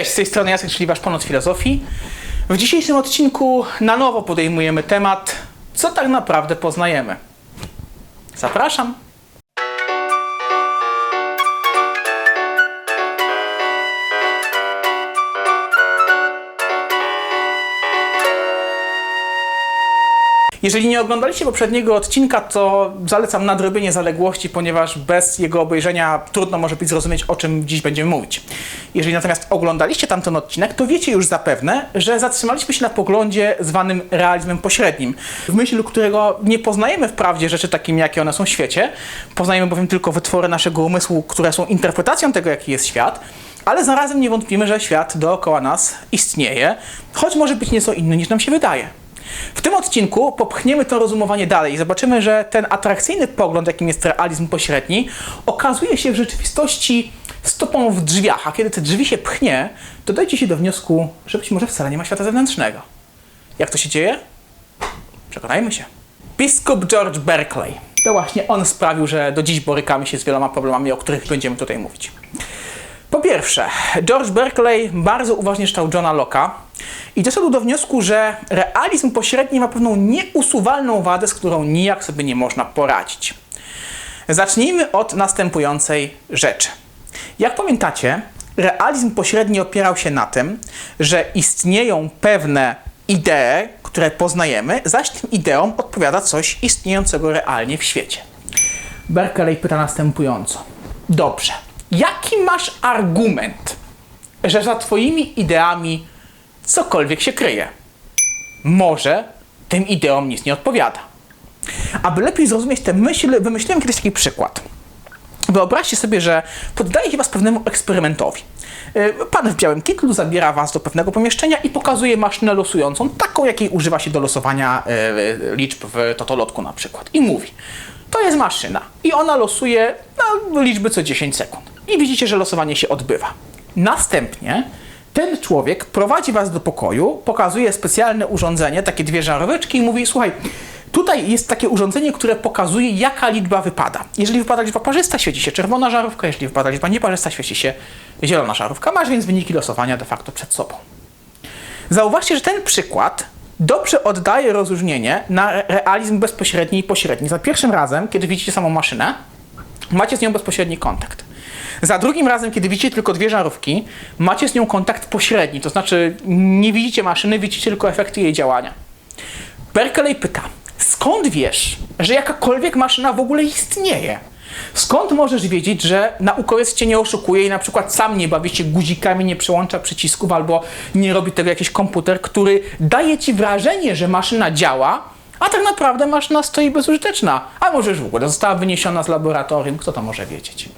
Cześć, z tej strony Jacek, czyli Wasz Ponoc Filozofii. W dzisiejszym odcinku na nowo podejmujemy temat, co tak naprawdę poznajemy. Zapraszam. Jeżeli nie oglądaliście poprzedniego odcinka, to zalecam nadrobienie zaległości, ponieważ bez jego obejrzenia trudno może być zrozumieć, o czym dziś będziemy mówić. Jeżeli natomiast oglądaliście tamten odcinek, to wiecie już zapewne, że zatrzymaliśmy się na poglądzie zwanym realizmem pośrednim, w myśl którego nie poznajemy wprawdzie rzeczy takimi, jakie one są w świecie, poznajemy bowiem tylko wytwory naszego umysłu, które są interpretacją tego, jaki jest świat, ale zarazem nie wątpimy, że świat dookoła nas istnieje, choć może być nieco inny niż nam się wydaje. W tym odcinku popchniemy to rozumowanie dalej i zobaczymy, że ten atrakcyjny pogląd, jakim jest realizm pośredni, okazuje się w rzeczywistości stopą w drzwiach, a kiedy te drzwi się pchnie, to dojdzie się do wniosku, że być może wcale nie ma świata zewnętrznego. Jak to się dzieje? Przekonajmy się. Biskup George Berkeley. To właśnie on sprawił, że do dziś borykamy się z wieloma problemami, o których będziemy tutaj mówić. Po pierwsze, George Berkeley bardzo uważnie czytał Johna Locke'a i doszedł do wniosku, że realizm pośredni ma pewną nieusuwalną wadę, z którą nijak sobie nie można poradzić. Zacznijmy od następującej rzeczy. Jak pamiętacie, realizm pośredni opierał się na tym, że istnieją pewne idee, które poznajemy, zaś tym ideom odpowiada coś istniejącego realnie w świecie. Berkeley pyta następująco. Dobrze, jaki masz argument, że za Twoimi ideami cokolwiek się kryje? Może tym ideom nic nie odpowiada. Aby lepiej zrozumieć tę myśl, wymyśliłem kiedyś taki przykład. Wyobraźcie sobie, że poddaje się Was pewnemu eksperymentowi. Yy, Pan w białym kitlu zabiera Was do pewnego pomieszczenia i pokazuje maszynę losującą, taką jakiej używa się do losowania yy, liczb w totolotku na przykład. I mówi, to jest maszyna i ona losuje no, liczby co 10 sekund. I widzicie, że losowanie się odbywa. Następnie ten człowiek prowadzi Was do pokoju, pokazuje specjalne urządzenie, takie dwie żaróweczki i mówi, słuchaj, Tutaj jest takie urządzenie, które pokazuje, jaka liczba wypada. Jeżeli wypada liczba parzysta, świeci się czerwona żarówka, jeżeli wypada liczba nieparzysta, świeci się zielona żarówka. Masz więc wyniki losowania de facto przed sobą. Zauważcie, że ten przykład dobrze oddaje rozróżnienie na realizm bezpośredni i pośredni. Za pierwszym razem, kiedy widzicie samą maszynę, macie z nią bezpośredni kontakt. Za drugim razem, kiedy widzicie tylko dwie żarówki, macie z nią kontakt pośredni, to znaczy nie widzicie maszyny, widzicie tylko efekty jej działania. Berkeley pyta, skąd wiesz, że jakakolwiek maszyna w ogóle istnieje? Skąd możesz wiedzieć, że naukowiec cię nie oszukuje i na przykład sam nie bawi się guzikami, nie przełącza przycisków albo nie robi tego jakiś komputer, który daje ci wrażenie, że maszyna działa, a tak naprawdę maszyna stoi bezużyteczna. A może już w ogóle została wyniesiona z laboratorium, kto to może wiedzieć?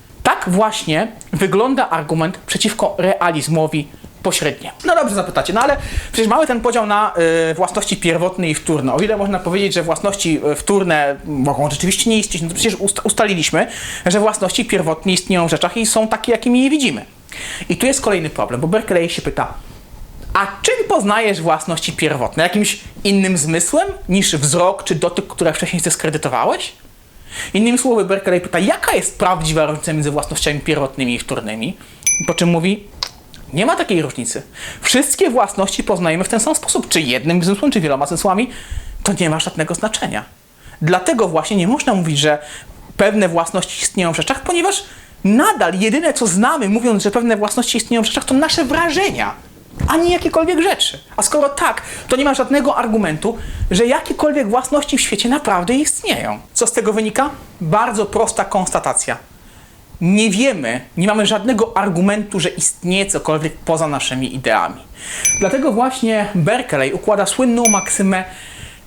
Tak właśnie wygląda argument przeciwko realizmowi pośrednie. No dobrze zapytacie, no ale przecież mamy ten podział na y, własności pierwotne i wtórne. O ile można powiedzieć, że własności y, wtórne mogą rzeczywiście nie istnieć, no to przecież ust ustaliliśmy, że własności pierwotne istnieją w rzeczach i są takie, jakimi je widzimy. I tu jest kolejny problem, bo Berkeley się pyta, a czym poznajesz własności pierwotne? Jakimś innym zmysłem niż wzrok czy dotyk, które wcześniej zdyskredytowałeś? Innymi słowy, Berkeley pyta, jaka jest prawdziwa różnica między własnościami pierwotnymi i wtórnymi? Po czym mówi, nie ma takiej różnicy. Wszystkie własności poznajemy w ten sam sposób. Czy jednym zmysłem, czy wieloma zmysłami, to nie ma żadnego znaczenia. Dlatego właśnie nie można mówić, że pewne własności istnieją w rzeczach, ponieważ nadal jedyne, co znamy, mówiąc, że pewne własności istnieją w rzeczach, to nasze wrażenia, a nie jakiekolwiek rzeczy. A skoro tak, to nie ma żadnego argumentu, że jakiekolwiek własności w świecie naprawdę istnieją. Co z tego wynika? Bardzo prosta konstatacja nie wiemy, nie mamy żadnego argumentu, że istnieje cokolwiek poza naszymi ideami. Dlatego właśnie Berkeley układa słynną maksymę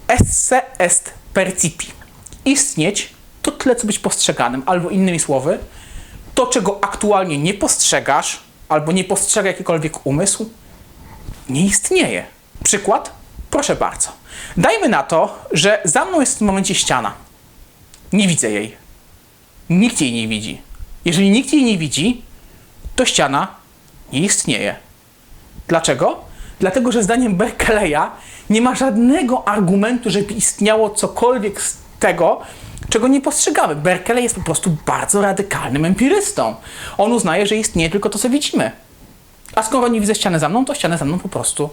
esse est percipi. Istnieć to tyle, co być postrzeganym, albo innymi słowy, to, czego aktualnie nie postrzegasz, albo nie postrzega jakikolwiek umysł, nie istnieje. Przykład? Proszę bardzo. Dajmy na to, że za mną jest w tym momencie ściana. Nie widzę jej. Nikt jej nie widzi. Jeżeli nikt jej nie widzi, to ściana nie istnieje. Dlaczego? Dlatego, że zdaniem Berkeleya nie ma żadnego argumentu, żeby istniało cokolwiek z tego, czego nie postrzegamy. Berkeley jest po prostu bardzo radykalnym empirystą. On uznaje, że istnieje tylko to, co widzimy. A skoro nie widzę ściany za mną, to ściany za mną po prostu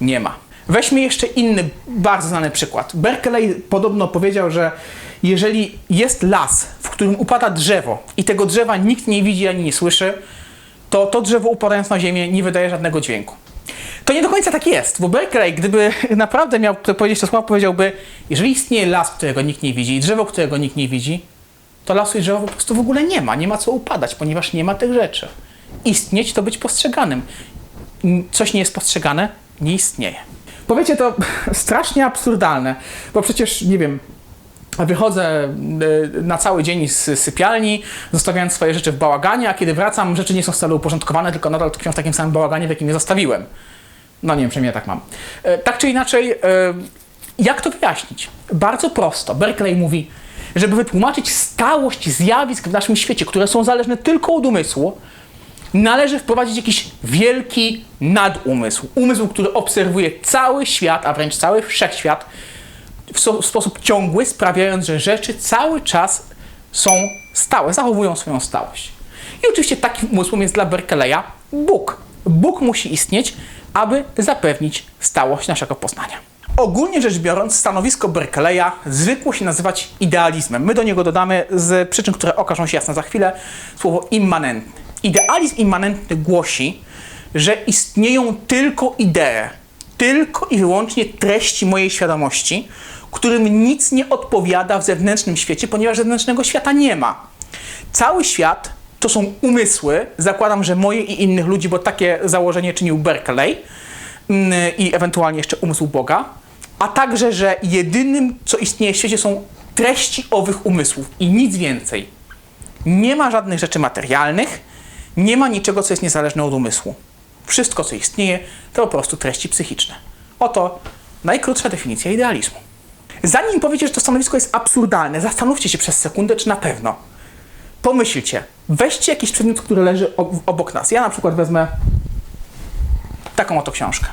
nie ma. Weźmy jeszcze inny, bardzo znany przykład. Berkeley podobno powiedział, że jeżeli jest las, w którym upada drzewo i tego drzewa nikt nie widzi ani nie słyszy, to to drzewo upadając na ziemię nie wydaje żadnego dźwięku. To nie do końca tak jest, bo Berkeley, gdyby naprawdę miał powiedzieć to słowo, powiedziałby, jeżeli istnieje las, którego nikt nie widzi i drzewo, którego nikt nie widzi, to lasu i drzewa po prostu w ogóle nie ma, nie ma co upadać, ponieważ nie ma tych rzeczy. Istnieć to być postrzeganym. Coś nie jest postrzegane, nie istnieje. Powiecie to strasznie absurdalne, bo przecież, nie wiem, wychodzę y, na cały dzień z sypialni, zostawiając swoje rzeczy w bałaganie, a kiedy wracam, rzeczy nie są wcale uporządkowane, tylko nadal tkwią w takim samym bałaganie, w jakim je zostawiłem. No nie wiem, przynajmniej ja tak mam. E, Tak czy inaczej, e, jak to wyjaśnić? Bardzo prosto. Berkeley mówi, żeby wytłumaczyć stałość zjawisk w naszym świecie, które są zależne tylko od umysłu, należy wprowadzić jakiś wielki nadumysł. Umysł, który obserwuje cały świat, a wręcz cały wszechświat w, so, w sposób ciągły, sprawiając, że rzeczy cały czas są stałe, zachowują swoją stałość. I oczywiście takim umysłem jest dla Berkeleya Bóg. Bóg musi istnieć, aby zapewnić stałość naszego poznania. Ogólnie rzecz biorąc, stanowisko Berkeleya zwykło się nazywać idealizmem. My do niego dodamy z przyczyn, które okażą się jasne za chwilę, słowo immanentny. Idealizm immanentny głosi, że istnieją tylko idee, tylko i wyłącznie treści mojej świadomości, którym nic nie odpowiada w zewnętrznym świecie, ponieważ zewnętrznego świata nie ma. Cały świat to są umysły, zakładam, że moje i innych ludzi, bo takie założenie czynił Berkeley mm, i ewentualnie jeszcze umysł Boga, a także, że jedynym, co istnieje w świecie są treści owych umysłów i nic więcej. Nie ma żadnych rzeczy materialnych, nie ma niczego, co jest niezależne od umysłu. Wszystko, co istnieje, to po prostu treści psychiczne. Oto najkrótsza definicja idealizmu. Zanim powiecie, że to stanowisko jest absurdalne, zastanówcie się przez sekundę, czy na pewno. Pomyślcie, weźcie jakiś przedmiot, który leży ob- obok nas. Ja na przykład wezmę taką oto książkę.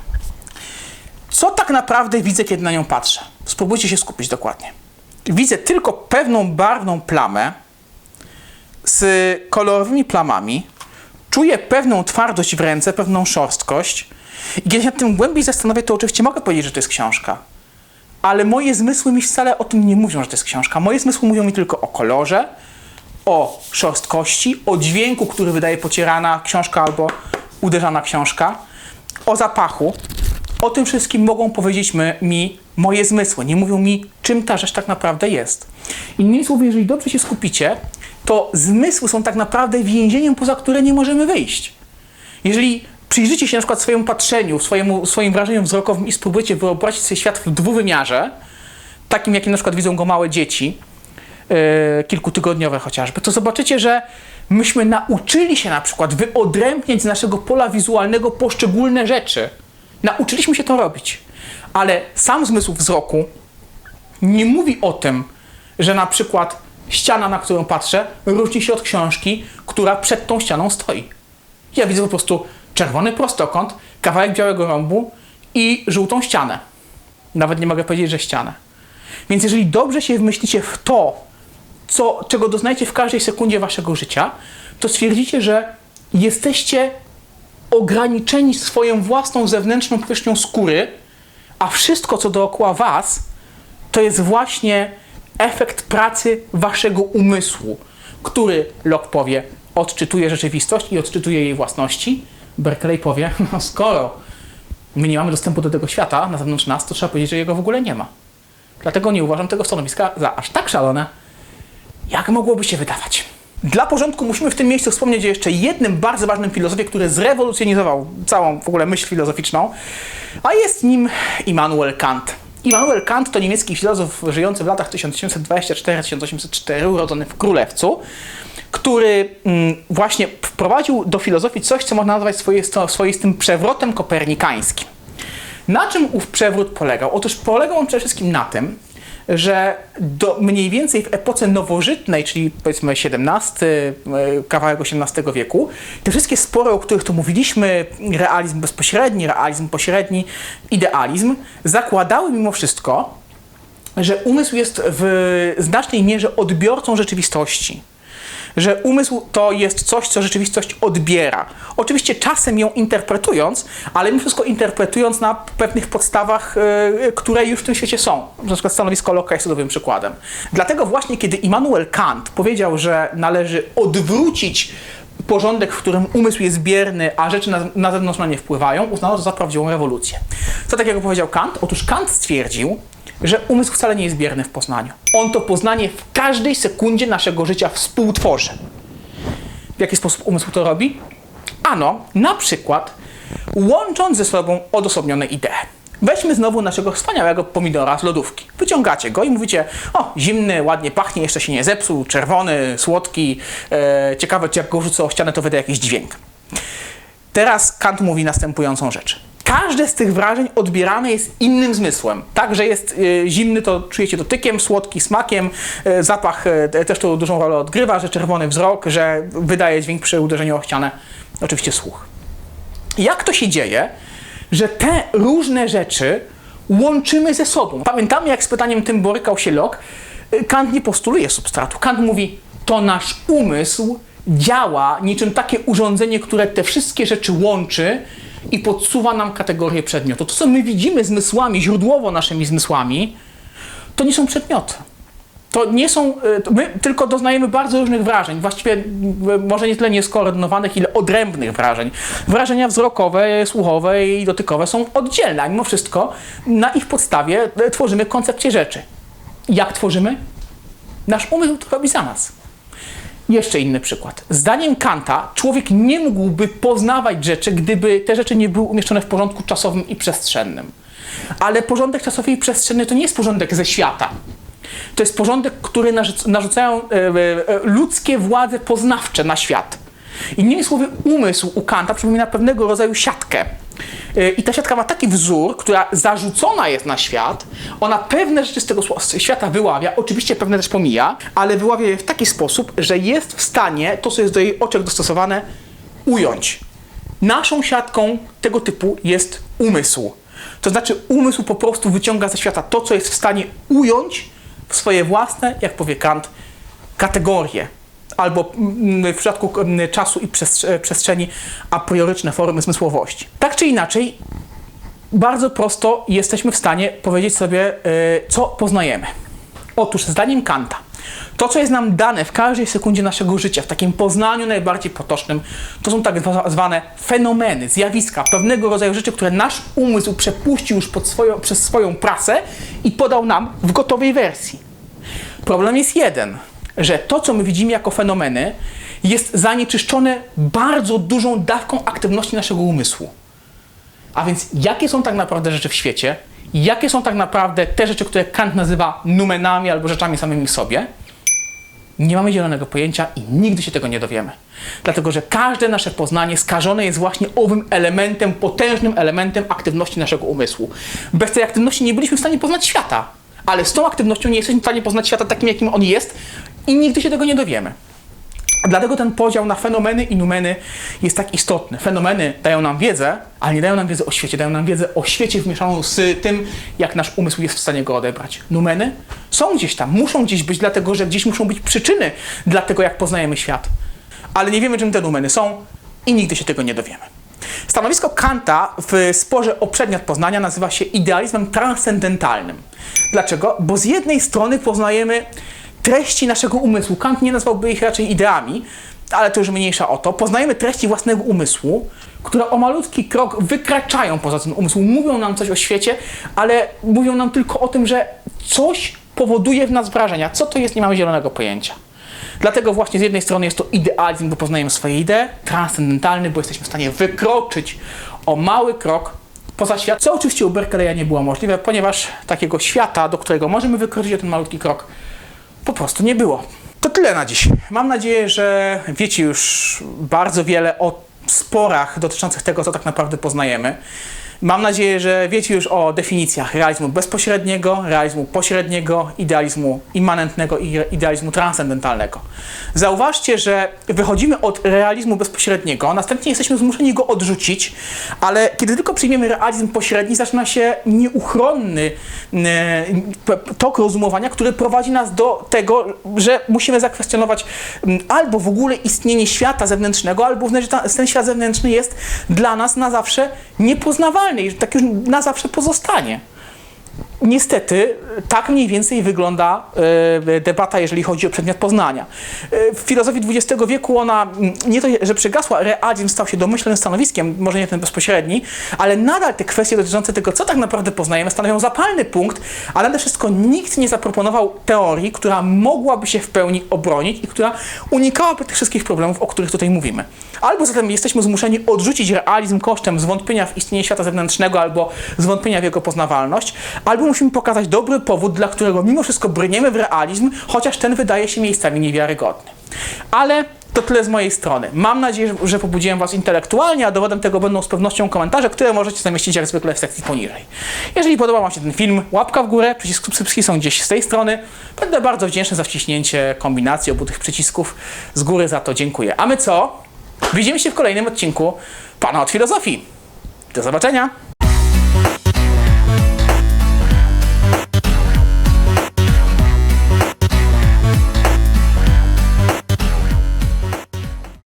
Co tak naprawdę widzę, kiedy na nią patrzę? Spróbujcie się skupić dokładnie. Widzę tylko pewną barwną plamę z kolorowymi plamami. Czuję pewną twardość w ręce, pewną szorstkość. I kiedy się nad tym głębiej zastanowię, to oczywiście mogę powiedzieć, że to jest książka. Ale moje zmysły mi wcale o tym nie mówią, że to jest książka. Moje zmysły mówią mi tylko o kolorze, o szorstkości, o dźwięku, który wydaje pocierana książka albo uderzana książka, o zapachu. O tym wszystkim mogą powiedzieć my, mi moje zmysły. Nie mówią mi, czym ta rzecz tak naprawdę jest. Innymi słowy, jeżeli dobrze się skupicie, to zmysły są tak naprawdę więzieniem, poza które nie możemy wyjść. Jeżeli przyjrzycie się na przykład swojemu patrzeniu, swojemu, swoim wrażeniom wzrokowym i spróbujecie wyobrazić sobie świat w dwuwymiarze, takim jakim na przykład widzą go małe dzieci, yy, kilkutygodniowe chociażby, to zobaczycie, że myśmy nauczyli się na przykład wyodrębniać z naszego pola wizualnego poszczególne rzeczy. Nauczyliśmy się to robić. Ale sam zmysł wzroku nie mówi o tym, że na przykład ściana, na którą patrzę, różni się od książki, która przed tą ścianą stoi. Ja widzę po prostu czerwony prostokąt, kawałek białego rąbu i żółtą ścianę. Nawet nie mogę powiedzieć, że ścianę. Więc jeżeli dobrze się wmyślicie w to, co, czego doznajecie w każdej sekundzie waszego życia, to stwierdzicie, że jesteście ograniczeni swoją własną zewnętrzną powierzchnią skóry, a wszystko, co dookoła was, to jest właśnie efekt pracy waszego umysłu, który, Locke powie, odczytuje rzeczywistość i odczytuje jej własności. Berkeley powie, no skoro my nie mamy dostępu do tego świata na zewnątrz nas, to trzeba powiedzieć, że jego w ogóle nie ma. Dlatego nie uważam tego stanowiska za aż tak szalone, jak mogłoby się wydawać. Dla porządku musimy w tym miejscu wspomnieć o jeszcze jednym bardzo ważnym filozofie, który zrewolucjonizował całą w ogóle myśl filozoficzną, a jest nim Immanuel Kant. Immanuel Kant to niemiecki filozof żyjący w latach 1724-1804, urodzony w Królewcu, który mm, właśnie wprowadził do filozofii coś, co można nazwać swoistym przewrotem kopernikańskim. Na czym ów przewrót polegał? Otóż polegał on przede wszystkim na tym, że do, mniej więcej w epoce nowożytnej, czyli powiedzmy XVII, e, kawałek XVIII wieku, te wszystkie spory, o których tu mówiliśmy, realizm bezpośredni, realizm pośredni, idealizm, zakładały mimo wszystko, że umysł jest w znacznej mierze odbiorcą rzeczywistości. Że umysł to jest coś, co rzeczywistość odbiera. Oczywiście czasem ją interpretując, ale mimo wszystko interpretując na pewnych podstawach, e, które już w tym świecie są. Na przykład stanowisko Locke'a jest cudownym przykładem. Dlatego właśnie, kiedy Immanuel Kant powiedział, że należy odwrócić porządek, w którym umysł jest bierny, a rzeczy na, na zewnątrz na nie wpływają, uznano za prawdziwą rewolucję. Co takiego powiedział Kant? Otóż Kant stwierdził, że umysł wcale nie jest bierny w poznaniu. On to poznanie w każdej sekundzie naszego życia współtworzy. W jaki sposób umysł to robi? Ano, na przykład łącząc ze sobą odosobnione idee. Weźmy znowu naszego wspaniałego pomidora z lodówki. Wyciągacie go i mówicie, o, zimny, ładnie pachnie, jeszcze się nie zepsuł, czerwony, słodki, e, ciekawe, czy jak go rzucę o ścianę, to wyda jakiś dźwięk. Teraz Kant mówi następującą rzecz. Każde z tych wrażeń odbierane jest innym zmysłem. Tak, że jest e, zimny, to czujecie dotykiem, słodki smakiem, e, zapach e, też tu dużą rolę odgrywa, że czerwony wzrok, że wydaje dźwięk przy uderzeniu o ścianę, oczywiście słuch. Jak to się dzieje, że te różne rzeczy łączymy ze sobą? Pamiętamy, jak z pytaniem tym borykał się Locke. Y, Kant nie postuluje substratu. Kant mówi, to nasz umysł działa niczym takie urządzenie, które te wszystkie rzeczy łączy i podsuwa nam kategorię przedmiotu. To, co my widzimy zmysłami, źródłowo naszymi zmysłami, to nie są przedmioty. To nie są, y, to my tylko doznajemy bardzo różnych wrażeń, właściwie y, może nie tyle nieskoordynowanych, ile odrębnych wrażeń. Wrażenia wzrokowe, słuchowe i dotykowe są oddzielne, a mimo wszystko na ich podstawie y, tworzymy koncepcję rzeczy. Jak tworzymy? Nasz umysł to robi za nas. Jeszcze inny przykład. Zdaniem Kanta człowiek nie mógłby poznawać rzeczy, gdyby te rzeczy nie były umieszczone w porządku czasowym i przestrzennym. Ale porządek czasowy i przestrzenny to nie jest porządek ze świata. To jest porządek, który narzuc- narzucają e, e, ludzkie władze poznawcze na świat. Innymi słowy, umysł u Kanta przypomina pewnego rodzaju siatkę. E, I ta siatka ma taki wzór, która zarzucona jest na świat. Ona pewne rzeczy z tego świata wyławia, oczywiście pewne też pomija, ale wyławia je w taki sposób, że jest w stanie to, co jest do jej oczek dostosowane, ująć. Naszą siatką tego typu jest umysł. To znaczy, umysł po prostu wyciąga ze świata to, co jest w stanie ująć w swoje własne, jak powie Kant, kategorie. Albo mm, w przypadku mm, czasu i przestrze- przestrzeni a prioryczne formy zmysłowości. Tak czy inaczej, bardzo prosto jesteśmy w stanie powiedzieć sobie, y, co poznajemy. Otóż, zdaniem Kanta, to, co jest nam dane w każdej sekundzie naszego życia, w takim poznaniu najbardziej potocznym, to są tak zwa- zwane fenomeny, zjawiska, pewnego rodzaju rzeczy, które nasz umysł przepuścił już swoją, przez swoją pracę i podał nam w gotowej wersji. Problem jest jeden, że to, co my widzimy jako fenomeny, jest zanieczyszczone bardzo dużą dawką aktywności naszego umysłu. A więc jakie są tak naprawdę rzeczy w świecie? Jakie są tak naprawdę te rzeczy, które Kant nazywa numenami albo rzeczami samymi w sobie? Nie mamy zielonego pojęcia i nigdy się tego nie dowiemy. Dlatego, że każde nasze poznanie skażone jest właśnie owym elementem, potężnym elementem aktywności naszego umysłu. Bez tej aktywności nie byliśmy w stanie poznać świata, ale z tą aktywnością nie jesteśmy w stanie poznać świata takim, jakim on jest i nigdy się tego nie dowiemy. Dlatego ten podział na fenomeny i numeny jest tak istotny. Fenomeny dają nam wiedzę, ale nie dają nam wiedzy o świecie, dają nam wiedzę o świecie wmieszaną z tym, jak nasz umysł jest w stanie go odebrać. Numeny są gdzieś tam, muszą gdzieś być, dlatego że gdzieś muszą być przyczyny dla tego, jak poznajemy świat. Ale nie wiemy, czym te numeny są i nigdy się tego nie dowiemy. Stanowisko Kanta w sporze o przedmiot poznania nazywa się idealizmem transcendentalnym. Dlaczego? Bo z jednej strony poznajemy treści naszego umysłu. Kant nie nazwałby ich raczej ideami, ale to już mniejsza o to. Poznajemy treści własnego umysłu, które o malutki krok wykraczają poza ten umysł. Mówią nam coś o świecie, ale mówią nam tylko o tym, że coś powoduje w nas wrażenia. Co to jest, nie mamy zielonego pojęcia. Dlatego właśnie z jednej strony jest to idealizm, bo poznajemy swoje idee, transcendentalny, bo jesteśmy w stanie wykroczyć o mały krok poza świat, co oczywiście u Berkeleya nie było możliwe, ponieważ takiego świata, do którego możemy wykroczyć o ten malutki krok, po prostu nie było. To tyle na dziś. Mam nadzieję, że wiecie już bardzo wiele o sporach dotyczących tego, co tak naprawdę poznajemy. Mam nadzieję, że wiecie już o definicjach realizmu bezpośredniego, realizmu pośredniego, idealizmu immanentnego i idealizmu transcendentalnego. Zauważcie, że wychodzimy od realizmu bezpośredniego, następnie jesteśmy zmuszeni go odrzucić, ale kiedy tylko przyjmiemy realizm pośredni, zaczyna się nieuchronny tok rozumowania, który prowadzi nas do tego, że musimy zakwestionować albo w ogóle istnienie świata zewnętrznego, albo ten świat zewnętrzny jest dla nas na zawsze niepoznawalny i że tak już na zawsze pozostanie. Niestety, tak mniej więcej wygląda e, debata, jeżeli chodzi o przedmiot poznania. E, w filozofii XX wieku ona mm, nie to, że przygasła, realizm stał się domyślnym stanowiskiem, może nie ten bezpośredni, ale nadal te kwestie dotyczące tego, co tak naprawdę poznajemy, stanowią zapalny punkt, a nade wszystko nikt nie zaproponował teorii, która mogłaby się w pełni obronić i która unikałaby tych wszystkich problemów, o których tutaj mówimy. Albo zatem jesteśmy zmuszeni odrzucić realizm kosztem zwątpienia w istnienie świata zewnętrznego albo zwątpienia w jego poznawalność, albo musimy pokazać dobry powód, dla którego mimo wszystko brniemy w realizm, chociaż ten wydaje się miejscami niewiarygodny. Ale to tyle z mojej strony. Mam nadzieję, że- pobudziłem Was intelektualnie, a dowodem tego będą z pewnością komentarze, które możecie zamieścić jak zwykle w sekcji poniżej. Jeżeli podobał Wam się ten film, łapka w górę, przycisk subskrypcji są gdzieś z tej strony. Będę bardzo wdzięczny za wciśnięcie kombinacji obu tych przycisków. Z góry za to dziękuję. A my co? Widzimy się w kolejnym odcinku Pana od Filozofii. Do zobaczenia!